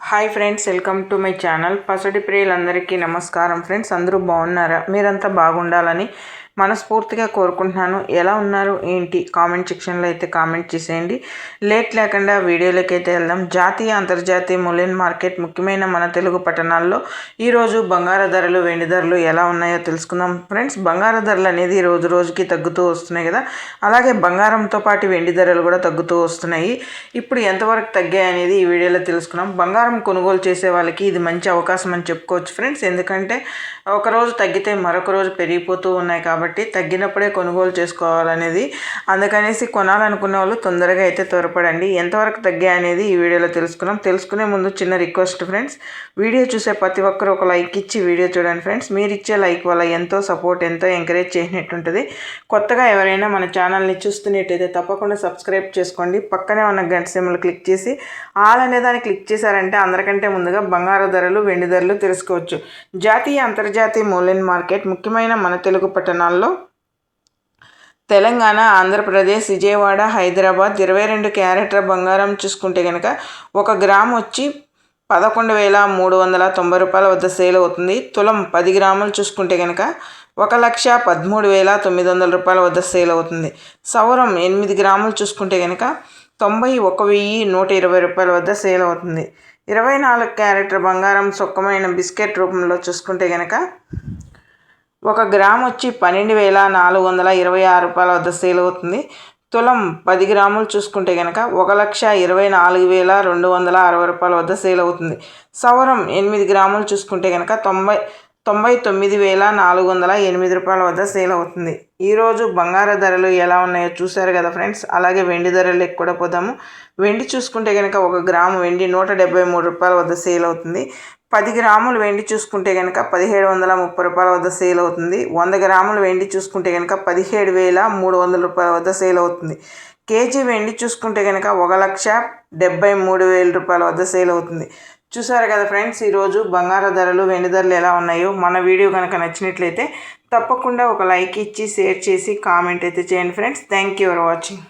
Hi friends welcome to my channel. పసడి ప్రియులందరికీ నమస్కారం friends. అందరూ బాగున్నారా? మీరంతా బాగుండాలని మనస్ఫూర్తిగా కోరుకుంటున్నాను. ఎలా ఉన్నారు? ఏంటి? కామెంట్ సెక్షన్లో అయితే కామెంట్ చేసేయండి. లేట్ లేకుండా వీడియోలోకి అయితే వెళ్దాం. జాతీయ అంతర్జాతీయ మూల్యం మార్కెట్ ముఖ్యమైన మన తెలుగు పట్టణాల్లో ఈరోజు బంగారు ధరలు వెండి ధరలు ఎలా ఉన్నాయో తెలుసుకుందాం. ఫ్రెండ్స్ బంగారు ధరలు అనేది రోజు రోజుకి తగ్గుతూ వస్తున్నాయి కదా. అలాగే బంగారంతో పాటు వెండి ధరలు కూడా తగ్గుతూ వస్తున్నాయి. ఇప్పుడు ఎంతవరకు తగ్గాయి అనేది ఈ వీడియోలో తెలుసుకున్నాం బంగారం కొనుగోలు చేసే వాళ్ళకి ఇది మంచి అవకాశం అని చెప్పుకోవచ్చు ఫ్రెండ్స్. ఎందుకంటే ఒకరోజు తగ్గితే మరొక రోజు పెరిగిపోతూ ఉన్నాయి కాబట్టి తగ్గినప్పుడే కొనుగోలు చేసుకోవాలనేది. అందుకనేసి కొనాలనుకున్న వాళ్ళు తొందరగా అయితే త్వరపడండి. ఎంతవరకు తగ్గాయి అనేది ఈ వీడియోలో తెలుసుకున్నాం. తెలుసుకునే ముందు చిన్న రిక్వెస్ట్ ఫ్రెండ్స్. వీడియో చూసే ప్రతి ఒక్కరు ఒక లైక్ ఇచ్చి వీడియో చూడండి ఫ్రెండ్స్. మీరు ఇచ్చే లైక్ వల్ల ఎంతో సపోర్ట్ ఎంతో ఎంకరేజ్ చేసినట్టుంటుంది కొత్తగా ఎవరైనా మన ఛానల్ని చూస్తున్నట్టయితే తప్పకుండా సబ్స్క్రైబ్ చేసుకోండి. పక్కనే ఉన్న గంట సిమ్లు క్లిక్ చేసి ఆల్ అనే దాన్ని క్లిక్ చేశారంటే అందరికంటే ముందుగా బంగారు ధరలు వెండి ధరలు తెలుసుకోవచ్చు. జాతీయ అంతర్జాతీయ అంతర్జాతీయ మార్కెట్ ముఖ్యమైన మన తెలుగు పట్టణాలు పట్టణాల్లో తెలంగాణ ఆంధ్రప్రదేశ్ విజయవాడ హైదరాబాద్ ఇరవై రెండు క్యారెట్ల బంగారం చూసుకుంటే కనుక ఒక గ్రామ్ వచ్చి పదకొండు వేల మూడు వందల తొంభై రూపాయల వద్ద సేల్ అవుతుంది. తులం పది గ్రాములు చూసుకుంటే కనుక ఒక లక్ష పదమూడు వేల తొమ్మిది వందల రూపాయల వద్ద సేల్ అవుతుంది. సౌరం ఎనిమిది గ్రాములు చూసుకుంటే కనుక తొంభై ఒక వెయ్యి నూట ఇరవై రూపాయల వద్ద సేల్ అవుతుంది. ఇరవై నాలుగు క్యారెట్ల బంగారం సుఖమైన బిస్కెట్ రూపంలో చూసుకుంటే కనుక ఒక గ్రామ్ వచ్చి పన్నెండు వేల నాలుగు వందల ఇరవై ఆరు రూపాయల వద్ద సేల్ అవుతుంది. తులం పది గ్రాములు చూసుకుంటే కనుక ఒక లక్ష ఇరవై నాలుగు వేల రెండు వందల అరవై రూపాయల వద్ద సేల్ అవుతుంది. సవరం ఎనిమిది గ్రాములు చూసుకుంటే కనుక తొంభై తొంభై తొమ్మిది వేల నాలుగు వందల ఎనిమిది రూపాయల వద్ద సేల్ అవుతుంది. ఈరోజు బంగారు ధరలు ఎలా ఉన్నాయో చూశారు కదా ఫ్రెండ్స్? అలాగే వెండి ధరలు కూడా పోదాము. వెండి చూసుకుంటే కనుక ఒక గ్రాము వెండి నూట డెబ్బై మూడు రూపాయల వద్ద సేల్ అవుతుంది. పది గ్రాములు వెండి చూసుకుంటే కనుక పదిహేడు వందల ముప్పై రూపాయల వద్ద సేల్ అవుతుంది. వంద గ్రాములు వెండి చూసుకుంటే కనుక పదిహేడు వేల మూడు వందల రూపాయల వద్ద సేల్ అవుతుంది. కేజీ వెండి చూసుకుంటే కనుక ఒక లక్ష డెబ్బై మూడు వేల రూపాయల వద్ద సేల్ అవుతుంది. చూసారు కదా ఫ్రెండ్స్ ఈరోజు బంగారు ధరలు వెండి ధరలు ఎలా ఉన్నాయో మన వీడియో కనుక నచ్చినట్లయితే తప్పకుండా ఒక లైక్ ఇచ్చి షేర్ చేసి కామెంట్ అయితే చేయండి friends. Thank you for watching.